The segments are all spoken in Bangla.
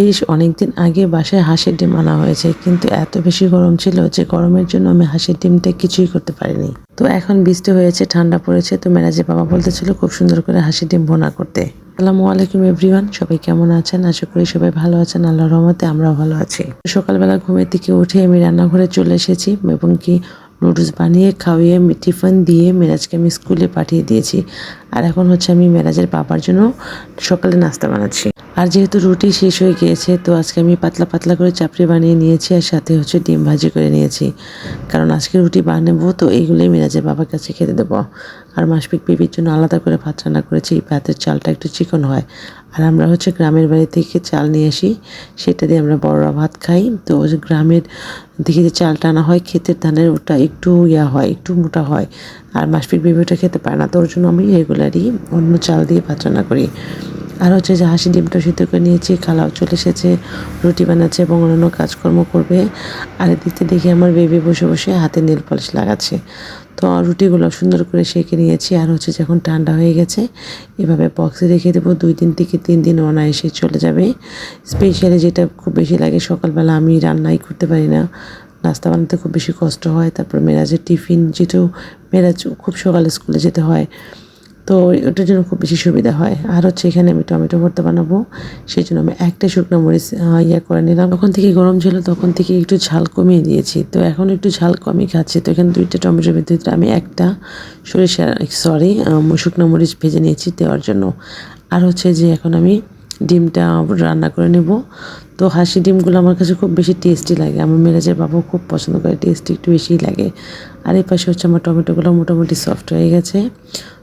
বেশ অনেকদিন আগে বাসায় হাঁসের ডিম আনা হয়েছে, কিন্তু এত বেশি গরম ছিল যে গরমের জন্য আমি হাঁসের ডিমটা কিছুই করতে পারিনি। তো এখন বৃষ্টি হয়েছে, ঠান্ডা পড়েছে, তো মেরাজের বাবা বলতেছিল খুব সুন্দর করে হাঁসের ডিম ভোনা করতে। আসসালামু আলাইকুম এভরিওয়ান, সবাই কেমন আছেন? আশা করি সবাই ভালো আছেন আল্লাহ রহমতে আমরাও ভালো আছি। সকালবেলা ঘুমের থেকে উঠে আমি রান্নাঘরে চলে এসেছি এবং কি নুডলস বানিয়ে, খাওয়িয়ে টিফিন দিয়ে মেরাজকে আমি স্কুলে পাঠিয়ে দিয়েছি। আর এখন হচ্ছে আমি মেরাজের বাবার জন্য সকালে নাস্তা বানাচ্ছি। আর যেহেতু রুটি শেষ হয়ে গিয়েছে, তো আজকে আমি পাতলা পাতলা করে চাপড়ি বানিয়ে নিয়েছি আর সাথে হচ্ছে ডিম ভাজি করে নিয়েছি। কারণ আজকে রুটি বানাবো তো এইগুলোই মেরাজের বাবার কাছে খেতে দেবো। আর মাসপিক বেবির জন্য আলাদা করে ভাত রান্না করেছি ভাতের চালটা একটু চিকন হয়। আর আমরা হচ্ছে গ্রামের বাড়ি থেকে চাল নিয়ে আসি, সেটা দিয়ে আমরা বড়রা ভাত খাই। তো গ্রামের দিকে যে চালটা আনা হয়, ক্ষেতের ধানের ওটা একটু ইয়া হয়, একটু মোটা হয়। আর মাসপিক বেবি ওটা খেতে পারে না, তো ওর জন্য আমি রেগুলারই অন্য চাল দিয়ে ভাত রান্না করি। আর হচ্ছে যে হাসি ডিমটা সিদ্ধ করে নিয়েছি খালাও চলে এসেছে, রুটি বানাচ্ছে এবং অন্যান্য কাজকর্ম করবে। আর এদিকে দেখি আমার বেবি বসে বসে হাতে নীল পলিশ লাগাচ্ছে। তো রুটিগুলো সুন্দর করে সেঁকে নিয়েছি আর হচ্ছে যখন ঠান্ডা হয়ে গেছে। এভাবে বক্সে রেখে দেবো, দুই দিন থেকে তিন দিন অনায়াসে চলে যাবে। স্পেশালি যেটা খুব বেশি লাগে, সকালবেলা আমি রান্নাই করতে পারি না। নাস্তা বানাতে খুব বেশি কষ্ট হয়, তারপর মেরাজের টিফিন যেটাও মেরাজ খুব সকালে স্কুলে যেতে হয়। তো ওটার জন্য খুব বেশি সুবিধা হয়। আর হচ্ছে এখানে আমি টমেটো ভর্তা বানাবো। সেই জন্য আমি একটা শুকনো মরিচ ইয়া করে নিলাম। তখন থেকে গরম ছিল তখন থেকে একটু ঝাল কমিয়ে দিয়েছি। তো এখন একটু ঝাল কমই খাচ্ছি। তো এখানে দুইটা টমেটোর ভিতরে আমি একটা সরিষা সরি শুকনো মরিচ ভেজে নিয়েছি দেওয়ার জন্য। আর হচ্ছে যে এখন আমি ডিমটা রান্না করে নেব। তো হাসি ডিমগুলো আমার কাছে খুব বেশি টেস্টি লাগে। আমার মেরাজের বাবাও খুব পছন্দ করে টেস্টি একটু বেশিই লাগে। আর এই পাশে হচ্ছে আমার টমেটোগুলো মোটামুটি সফট হয়ে গেছে।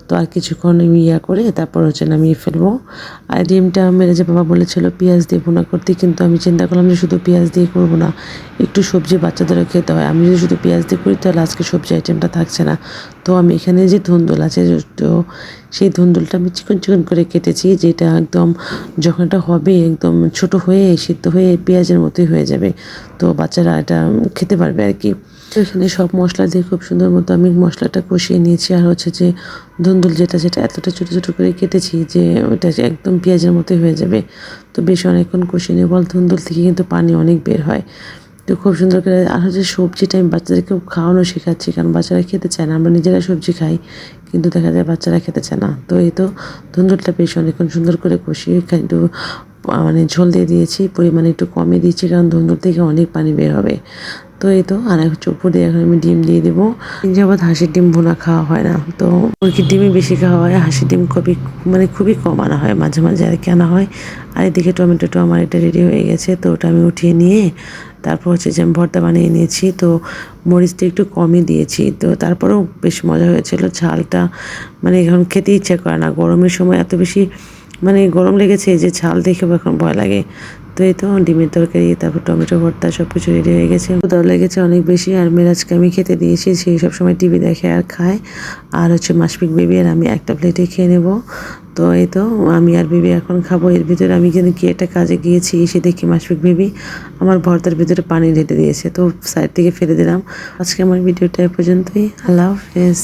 তো আর কিছুক্ষণ আমি ইয়া করে তারপর হচ্ছে নামিয়ে ফেলব। আর ডিমটা মেরে যে বাবা বলেছিল পেঁয়াজ দিয়ে ভুনা করতে, কিন্তু আমি চিন্তা করলাম যে শুধু পেঁয়াজ দিয়ে করব না, একটু সবজি বাচ্চাদেরও খেতে হয়। আমি যদি শুধু পেঁয়াজ দিয়ে করি, তাহলে আজকে সবজি আইটেমটা থাকছে না। তো আমি এখানে যে ধুন্দুল আছে, তো সেই ধুন্দুলটা আমি চিকন চিকন করে কেটেছি, যেটা একদম যখন এটা হবে একদম ছোট হয়ে, সিদ্ধ হয়ে পেঁয়াজের মতোই হয়ে যাবে। তো বাচ্চারা এটা খেতে পারবে আর কি। তো এখানে সব মশলা দিয়ে খুব সুন্দর মতো আমি মশলাটা কষিয়ে নিয়েছি। আর হচ্ছে যে ধুন্দুল যেটা যেটা এতটা ছোটো ছোটো করে কেটেছি যে ওটা একদম পেঁয়াজের মতোই হয়ে যাবে। তো বেশ অনেকক্ষণ কষিয়ে নেব বল, ধুন্দুল থেকে কিন্তু পানি অনেক বের হয়। তো খুব সুন্দর করে আর হচ্ছে সবজিটা আমি বাচ্চাদেরকে খাওয়ানো শেখাচ্ছি, কারণ বাচ্চারা খেতে চায় না। আমরা নিজেরা সবজি খাই, কিন্তু দেখা যায় বাচ্চারা খেতে চায় না। তো এই তো ধুন্দুলটা বেশ অনেকক্ষণ সুন্দর করে কষিয়ে একটু মানে ঝোল দিয়ে দিয়েছি, পরিমাণে একটু কমে দিয়েছি কারণ ধুন্দুল থেকে অনেক পানি বের হবে। তো এই তো, আর এক দিয়ে এখন আমি ডিম দিয়ে দেবো। যাবৎ হাঁসের ডিম ভুনা খাওয়া হয় না, তো মুরগির ডিমই বেশি খাওয়া হয়, হাঁসের ডিম খুবই মানে খুবই কম আনা হয়, মাঝে মাঝে আর কি আনা হয়। আর এদিকে টমেটোটা আমার এটা রেডি হয়ে গেছে, তো ওটা আমি উঠিয়ে নিয়ে তারপর হচ্ছে যে আমি ভর্তা বানিয়ে নিয়েছি, তো মরিচটা একটু কমই দিয়েছি, তো তারপরেও বেশ মজা হয়েছিল, ঝালটা মানে এখন খেতে ইচ্ছা করে না, গরমের সময় এত বেশি মানে গরম লেগেছে, যে ছাল দেখে এখন ভয় লাগে। তো এই তো ডিমের তরকারি, তারপর টমেটো ভর্তা সব কিছু রেডি হয়ে গেছে। কোথাও লেগেছে অনেক বেশি, আর মেরাজকে আমি খেতে দিয়েছি সেই সব সময় টিভি দেখে আর খায়। আর হচ্ছে মাসপিক বেবি, আর আমি একটা প্লেটে খেয়ে নেব। তো এই তো আমি আর বেবি এখন খাব। এর ভিতরে আমি কিন্তু কি একটা কাজে গিয়েছি, এসে দেখি মাসপিক বেবি আমার ভর্তার ভিতরে পানি ঢেলে দিয়েছে। তো সাইড থেকে ফেলে দিলাম। আজকে আমার ভিডিওটা এ পর্যন্তই। আল্লাহ হাফেজ।